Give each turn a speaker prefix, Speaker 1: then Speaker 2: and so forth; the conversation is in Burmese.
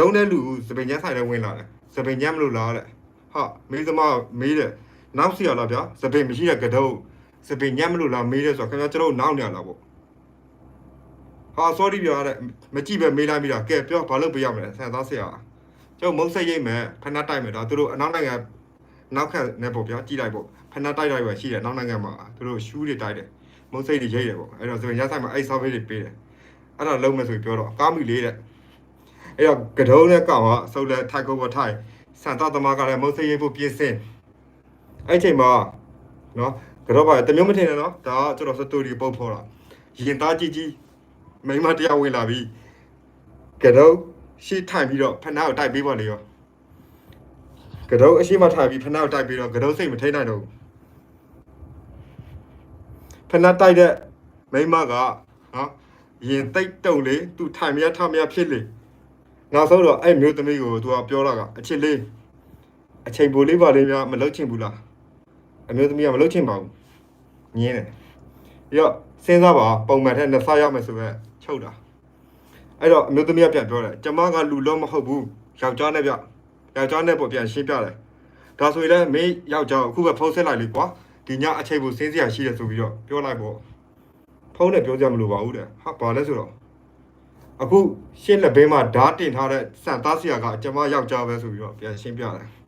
Speaker 1: လုံးတဲ့လူစပင်ညက်ဆိုင်ထဲဝင်လာတယ်စပင်ညက်မလို့လားတဲ့ဟာမေးသမားမေးတယ်နောက်စီရလားဗျာစပင်မရှိတဲ့ကတုံးစပင်ညက်မလို့လားမေးတယ်ဆိုတော့ခင်ဗျာကျွန်တော်နောက်နေရလားပေါ့ဟာ sorry ဗျာတဲ့မကြည့်ပဲမေးလိုက်မိတာကဲပြောဘာလို့ပြရမလဲဆန်သားဆရာကျွန်တော်မုတ်ဆက်ရိတ်မယ်ဖဏတိုက်မယ်ဒါသူတို့အနောက်နိုင်ငံနောက်ခက်နေပေါ့ဗျာကြည့်လိုက်ပေါ့ဖဏတိုက်တိုက်ပဲရှိတယ်အနောက်နိုင်ငံမှာသူတို့ရှူးတွေတိုက်တယ်မုတ်စိတ်တွေရိတ်တယ်ပေါ့အဲ့တော့စပင်ညက်ဆိုင်မှာအဲ့ survey တွေပေးတယ်အဲ့ဒါလုံးမယ်ဆိုပြီးပြောတော့ကားမိလေးတဲ့ အဲ့တော့ကတုံးနဲ့ကောင်ကဆုပ်လက်ထိုက်ကုတ်ပေါ်ထိုက်စန်တော့သမားကလည်းမုတ်စိရိပ်ဖို့ပြင်ဆင်အဲ့ချိန်မှာနော်ကတော့ပါတမျိုးမထင်နဲ့နော်ဒါကကျွန်တော်စတူဒီပုတ်ဖော်တာရင်သားကြီးကြီးမိန်းမတရားဝင်လာပြီကတုံးရှေ့ထိုင်ပြီးတော့ဖနာကိုတိုက်ပေးပါလေရောကတုံးအရှိမထိုင်ပြီးဖနာကိုတိုက်ပြီးတော့ကတုံးစိတ်မထိနိုင်တော့ဘူးဖနာတိုက်တဲ့မိန်းမကနော်ရင်တိတ်တုံလေသူထိုင်မရထမရဖြစ်လေ နောက်ဆုံးတော့အဲ့မျိုးသမီးကိုသူကပြောတာကအချစ်လေးအချိန်ပိုလေးပါလေးများမလုပ်ချင်ဘူးလားအမျိုးသမီးကမလုပ်ချင်ပါဘူးငင်းတယ်ပြီးတော့စဉ်းစားပါပုံမှန်ထက်နှစ်ဆရမယ်ဆိုပဲချုပ်တာအဲ့တော့အမျိုးသမီးကပြန်ပြောတယ်ကျမကလူလုံးမဟုတ်ဘူးယောက်ျားနဲ့ပြယောက်ျားနဲ့ပေါ့ပြန်ရှင်းပြတယ်ဒါဆိုရင်လည်းမင်းယောက်ျားကိုအခုပဲဖုန်းဆက်လိုက်လေကွာဒီညအချိန်ပိုစဉ်းစရာရှိတယ်ဆိုပြီးတော့ပြောလိုက်ပေါ့ဖုန်းနဲ့ပြောကြမလို့ပါဘူးတဲ့ဟာဘာလဲဆိုတော့ အခုရှင်းလက်ဘင်းမှာဓာတ်တင်ထားတဲ့စံသားဆရာကကျမယောက်ျားပဲဆိုပြီးတော့ပြန်ရှင်းပြတယ်